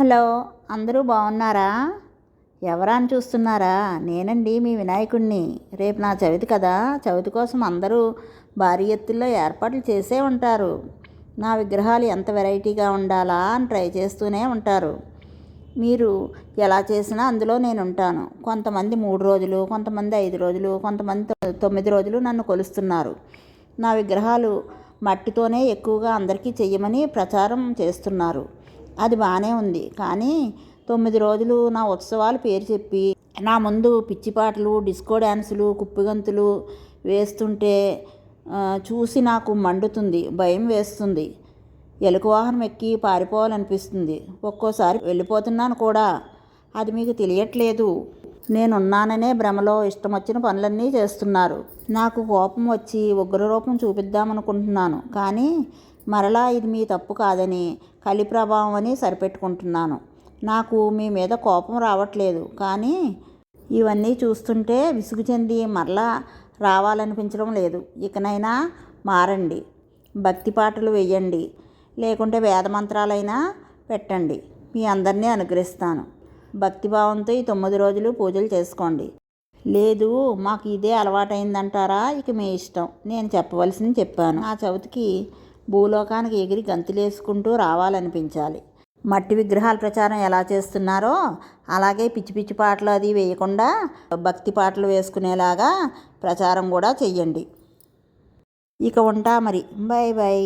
Hello అందరూ బాగున్నారా? ఎవరా అని చూస్తున్నారా? నేనండి మీ వినాయకుడిని రేపు నా చవితి కదా చవితి కోసం అందరూ భారీ ఎత్తుల్లో ఏర్పాట్లు చేసే ఉంటారు. నా విగ్రహాలు ఎంత వెరైటీగా ఉండాలా అని ట్రై చేస్తూనే ఉంటారు. మీరు ఎలా చేసినా అందులో నేను ఉంటాను కొంతమంది మూడు రోజులు కొంతమంది ఐదు రోజులు కొంతమంది తొమ్మిది రోజులు నన్ను కొలుస్తున్నారు. నా విగ్రహాలు మట్టితోనే ఎక్కువగా అందరికీ చెయ్యమని ప్రచారం చేస్తున్నారు. అది బాగానే ఉంది. కానీ తొమ్మిది రోజులు నా ఉత్సవాలు పేరు చెప్పి నా ముందు పిచ్చి పాటలు డిస్కో డ్యాన్సులు కుప్పిగంతులు వేస్తుంటే చూసి నాకు మండుతుంది భయం వేస్తుంది. ఎలుక వాహనం ఎక్కి పారిపోవాలనిపిస్తుంది. ఒక్కోసారి వెళ్ళిపోతున్నాను కూడా. అది మీకు తెలియట్లేదు. నేనున్నాననే భ్రమలో ఇష్టం వచ్చిన పనులన్నీ చేస్తున్నారు. నాకు కోపం వచ్చి ఉగ్రరూపం చూపిద్దామనుకుంటున్నాను. కానీ మరలా ఇది మీ తప్పు కాదని కలి ప్రభావం అని సరిపెట్టుకుంటున్నాను. నాకు మీ మీద కోపం రావట్లేదు. కానీ ఇవన్నీ చూస్తుంటే విసుగు చెంది మరలా రావాలనిపించడం లేదు. ఇకనైనా మారండి. భక్తి పాటలు వేయండి. లేకుంటే వేద మంత్రాలైనా పెట్టండి. మీ అందరినీ అనుగ్రహిస్తాను. భక్తిభావంతో ఈ తొమ్మిది రోజులు పూజలు చేసుకోండి. లేదు మాకు ఇదే అలవాటైందంటారా? ఇక మీ ఇష్టం. నేను చెప్పవలసింది చెప్పాను. ఆ చవితికి భూలోకానికి ఎగిరి గంతులేసుకుంటూ రావాలనిపించాలి. మట్టి విగ్రహాల ప్రచారం ఎలా చేస్తున్నారో అలాగే పిచ్చి పిచ్చి పాటలు అది వేయకుండా భక్తి పాటలు వేసుకునేలాగా ప్రచారం కూడా చెయ్యండి. ఇక ఉంటా మరి. Bye bye